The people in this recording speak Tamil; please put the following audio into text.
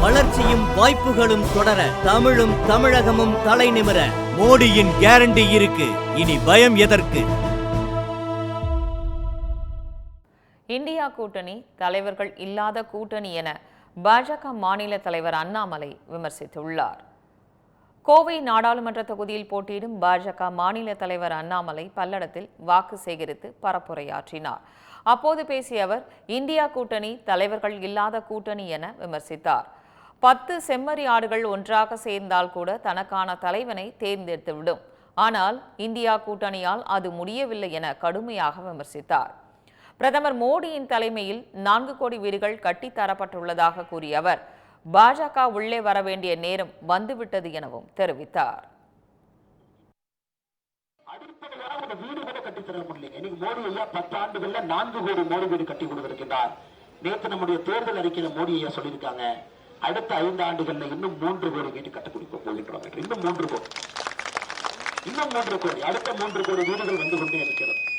வளர்ச்சியும் வாய்ப்புகளும் தொடர தமிழும் தமிழகமும் தலை நிமிர மோடியின் கேரண்டி இருக்கு. இனி பயம் எதற்கு? இந்தியா கூட்டணி தலைவர்கள் இல்லாத கூட்டணி என பாஜக மாநில தலைவர் அண்ணாமலை விமர்சித்துள்ளார். கோவை நாடாளுமன்ற தொகுதியில் போட்டியிடும் பாஜக மாநில தலைவர் அண்ணாமலை பல்லடத்தில் வாக்கு சேகரித்து பரப்புரையாற்றினார். அப்போது பேசிய அவர் இந்தியா கூட்டணி தலைவர்கள் இல்லாத கூட்டணி என விமர்சித்தார். பத்து செம்மறி ஆடுகள் ஒன்றாக சேர்ந்தால் கூட தனக்கான தலைவனை தேர்ந்தெடுத்துவிடும். ஆனால் இந்தியா கூட்டணியால் அது முடியவில்லை என கடுமையாக விமர்சித்தார். பிரதமர் மோடியின் தலைமையில் நான்கு கோடி வீடுகள் கட்டித்தரப்பட்டுள்ளதாக கூறிய அவர் பாஜக உள்ளே வர வேண்டிய நேரம் வந்துவிட்டது எனவும் தெரிவித்தார். வீடு கூட முடியல. இன்னைக்கு மோடி ஐயா பத்து ஆண்டுகள்ல நான்கு கோடி மோடி வீடு கட்டி கொடுத்திருக்கிறார் நேற்று நம்முடைய தேர்தல் அறிக்கையில மோடி ஐயா சொல்லியிருக்காங்க. அடுத்த ஐந்து ஆண்டுகள்ல இன்னும் மூன்று கோடி வீடு கட்டக்கூடிய கொடுக்க போகின்றோம். இன்னும் மூன்று கோடி. இன்னும் மூன்று கோடி. அடுத்த மூன்று கோடி வீடுகள் வந்து கொண்டே இருக்கிறது.